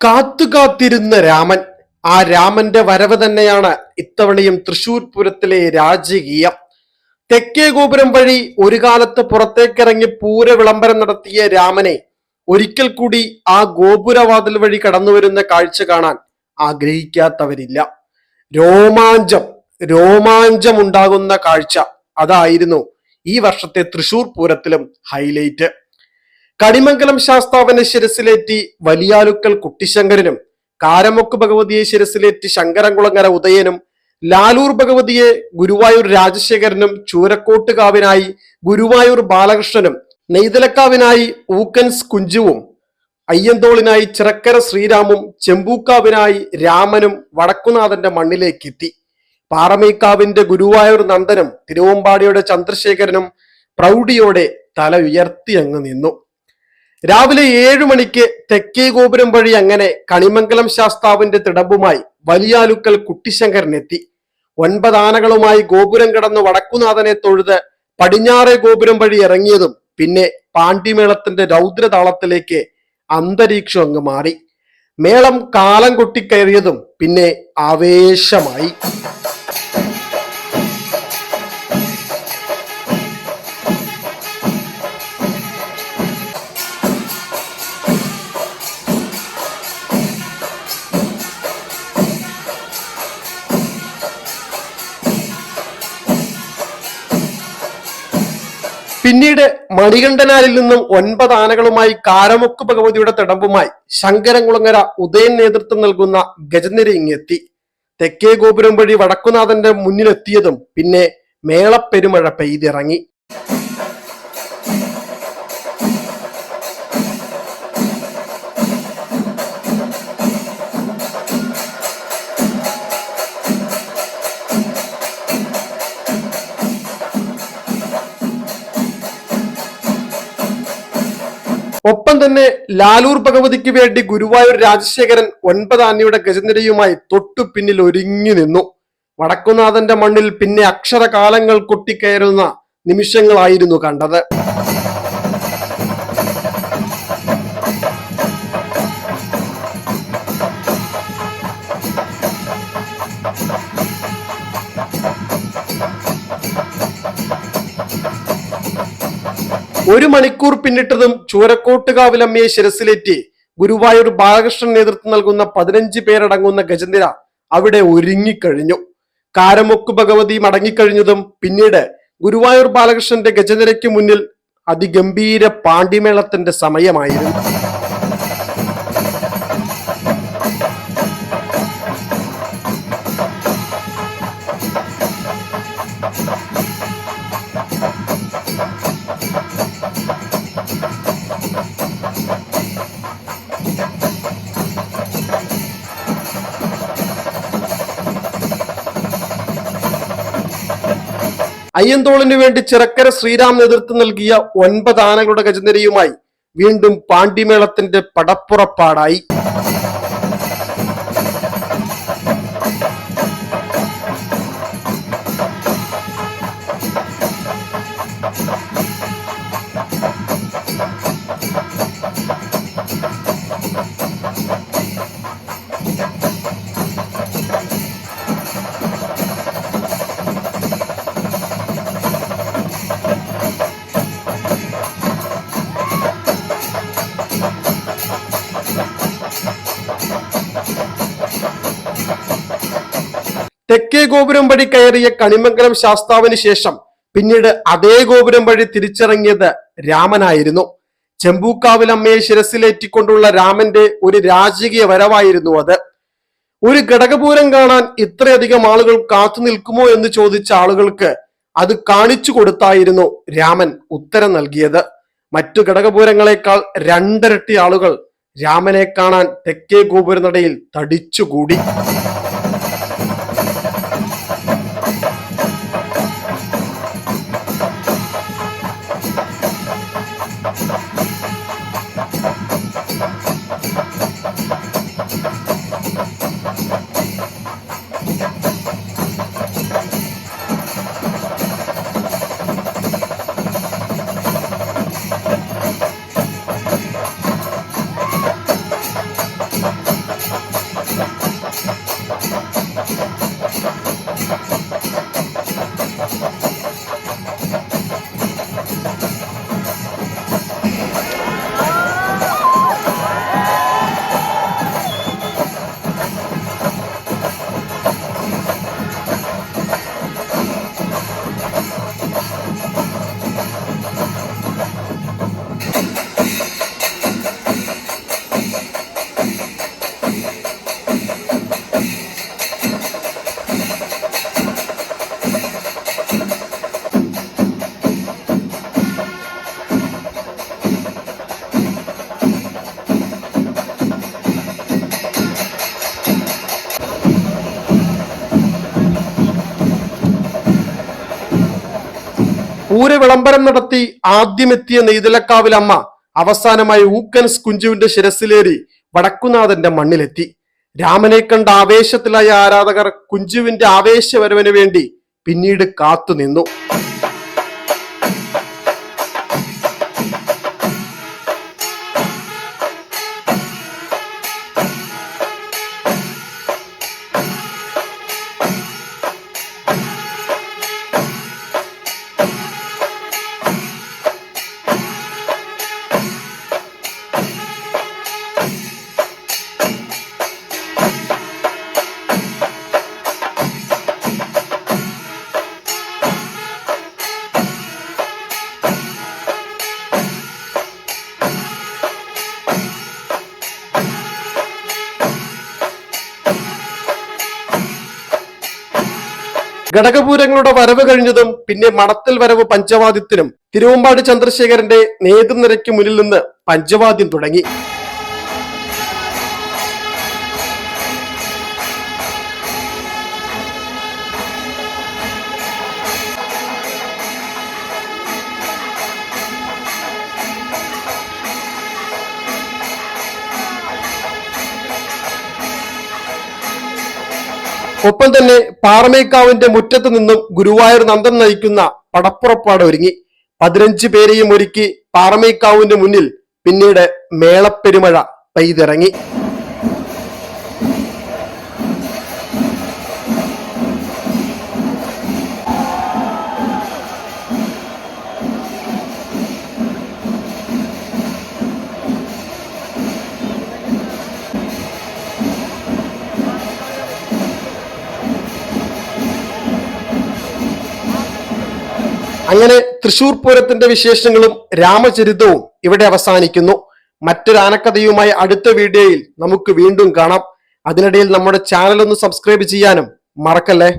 കാത്തുകാത്തിരുന്ന രാമൻ. ആ രാമന്റെ വരവ് തന്നെയാണ് ഇത്തവണയും തൃശൂർ പൂരത്തിലെ രാജകീയം. തെക്കേ ഗോപുരം വഴി ഒരു കാലത്ത് പുറത്തേക്കിറങ്ങി പൂര വിളംബരം നടത്തിയ രാമനെ ഒരിക്കൽ കൂടി ആ ഗോപുരവാതിൽ വഴി കടന്നു വരുന്ന കാഴ്ച കാണാൻ ആഗ്രഹിക്കാത്തവരില്ല. രോമാഞ്ചം രോമാഞ്ചം ഉണ്ടാകുന്ന കാഴ്ച. അതായിരുന്നു ഈ വർഷത്തെ തൃശൂർ പൂരത്തിലും ഹൈലൈറ്റ് കണിമംഗലം ശാസ്താവിനെ ശിരസിലേറ്റി വലിയാലുക്കൽ കുട്ടിശങ്കരനും കാരമൊക്ക് ഭഗവതിയെ ശിരസിലേറ്റി ശങ്കരംകുളങ്ങര ഉദയനും ലാലൂർ ഭഗവതിയെ ഗുരുവായൂർ രാജശേഖരനും ചൂരക്കോട്ടുകാവിനായി ഗുരുവായൂർ ബാലകൃഷ്ണനും നെയ്തലക്കാവിനായി ഊക്കൻസ് കുഞ്ചുവും അയ്യന്തോളിനായി ചിറക്കര ശ്രീരാമും ചെമ്പൂക്കാവിനായി രാമനും വടക്കുനാഥന്റെ മണ്ണിലേക്ക് എത്തി പാറമേക്കാവിന്റെ ഗുരുവായൂർ നന്ദനും തിരുവമ്പാടിയുടെ ചന്ദ്രശേഖരനും പ്രൗഢിയോടെ തല ഉയർത്തി അങ്ങ് നിന്നു. രാവിലെ ഏഴു മണിക്ക് തെക്കേ ഗോപുരം വഴി അങ്ങനെ കണിമംഗലം ശാസ്താവിന്റെ തിടമ്പുമായി വലിയാലുക്കൽ കുട്ടിശങ്കരൻ എത്തി ഒൻപത് ആനകളുമായി ഗോപുരം കടന്ന് വടക്കുനാഥനെ തൊഴുത് പടിഞ്ഞാറേ ഗോപുരം വഴി ഇറങ്ങിയതും പിന്നെ പാണ്ഡിമേളത്തിന്റെ രൗദ്രതാളത്തിലേക്ക് അന്തരീക്ഷം അങ്ങ് മാറി. മേളം കാലം കൊട്ടിക്കയറിയതും പിന്നെ ആവേശമായി. പിന്നീട് മണികണ്ഠനാലിൽ നിന്നും ഒൻപത് ആനകളുമായി കാരമുക്ക് ഭഗവതിയുടെ തിടമ്പുമായി ശങ്കരംകുളങ്ങര ഉദയൻ നേതൃത്വം നൽകുന്ന ഗജനിര ഇങ്ങെത്തി. തെക്കേ ഗോപുരം വഴി വടക്കുനാഥന്റെ മുന്നിലെത്തിയതും പിന്നെ മേളപ്പെരുമഴ പെയ്തിറങ്ങി. ഒപ്പം തന്നെ ലാലൂർ ഭഗവതിക്ക് വേണ്ടി ഗുരുവായൂർ രാജശേഖരൻ ഒൻപത് ആനയുടെ ഗജനിരയുമായി തൊട്ടു പിന്നിൽ ഒരുങ്ങി നിന്നു. വടക്കുനാഥന്റെ മണ്ണിൽ പിന്നെ അക്ഷരകാലങ്ങൾ കൊട്ടിക്കയറുന്ന നിമിഷങ്ങളായിരുന്നു കണ്ടത്. ഒരു മണിക്കൂർ പിന്നിട്ടതും ചൂരക്കോട്ടുകാവിലമ്മയെ ശിരസിലേറ്റി ഗുരുവായൂർ ബാലകൃഷ്ണൻ നേതൃത്വം നൽകുന്ന പതിനഞ്ച് പേരടങ്ങുന്ന ഗജനിര അവിടെ ഒരുങ്ങിക്കഴിഞ്ഞു. കാരമൊക്ക് ഭഗവതി മടങ്ങിക്കഴിഞ്ഞതും പിന്നീട് ഗുരുവായൂർ ബാലകൃഷ്ണന്റെ ഗജനിരയ്ക്ക് മുന്നിൽ അതിഗംഭീര പാണ്ഡിമേളത്തിന്റെ സമയമായിരുന്നു. അയ്യന്തോളിന് വേണ്ടി ചിറക്കര ശ്രീരാം നേതൃത്വം നൽകിയ ഒൻപത് ആനകളുടെ ഗജനിരയുമായി വീണ്ടും പാണ്ഡിമേളത്തിന്റെ പടപ്പുറപ്പാടായി. വഴി കയറിയ കണിമംഗലം ശാസ്താവിന് ശേഷം പിന്നീട് അതേ ഗോപുരം വഴി തിരിച്ചിറങ്ങിയത് രാമനായിരുന്നു. ചെമ്പൂക്കാവിൽ അമ്മയെ ശിരസിലേറ്റിക്കൊണ്ടുള്ള രാമന്റെ ഒരു രാജകീയ വരവായിരുന്നു അത്. ഒരു ഘടകപൂരം കാണാൻ ഇത്രയധികം ആളുകൾ കാത്തു നിൽക്കുമോ എന്ന് ചോദിച്ച ആളുകൾക്ക് അത് കാണിച്ചു കൊടുത്തായിരുന്നു രാമൻ ഉത്തരം നൽകിയത്. മറ്റു ഘടകപൂരങ്ങളെക്കാൾ രണ്ടരട്ടി ആളുകൾ രാമനെ കാണാൻ തെക്കേ ഗോപുരനടയിൽ തടിച്ചുകൂടി. പൂര വിളംബരം നടത്തി ആദ്യമെത്തിയ നെയ്തലക്കാവിലമ്മ അവസാനമായി ഊക്കൻസ് കുഞ്ചുവിന്റെ ശിരസിലേറി വടക്കുനാഥന്റെ മണ്ണിലെത്തി. രാമനെ കണ്ട ആവേശത്തിലായ ആരാധകർ കുഞ്ചുവിന്റെ ആവേശവരവിന് വേണ്ടി പിന്നീട് കാത്തുനിന്നു. ഘടകപൂരങ്ങളുടെ വരവ് കഴിഞ്ഞതും പിന്നെ മടത്തിൽ വരവ് പഞ്ചവാദ്യത്തിനും തിരുവമ്പാട് ചന്ദ്രശേഖരന്റെ നേതൃനിരയ്ക്ക് മുന്നിൽ നിന്ന് പഞ്ചവാദ്യം തുടങ്ങി. ഒപ്പം തന്നെ പാറമേക്കാവിന്റെ മുറ്റത്ത് നിന്നും ഗുരുവായൂർ നന്ദൻ നയിക്കുന്ന പടപ്പുറപ്പാട് ഒരുങ്ങി. പതിനഞ്ച് പേരെയും ഒരുക്കി പാറമേക്കാവിന്റെ മുന്നിൽ പിന്നീട് മേളപ്പെരുമഴ പെയ്തിറങ്ങി. അങ്ങനെ തൃശൂർ പൂരത്തിന്റെ വിശേഷങ്ങളും രാമചരിതവും ഇവിടെ അവസാനിക്കുന്നു. മറ്റൊരു ആനക്കഥയുമായി അടുത്ത വീഡിയോയിൽ നമുക്ക് വീണ്ടും കാണാം. അതിനിടയിൽ നമ്മുടെ ചാനൽ ഒന്ന് സബ്സ്ക്രൈബ് ചെയ്യാനും മറക്കല്ലേ?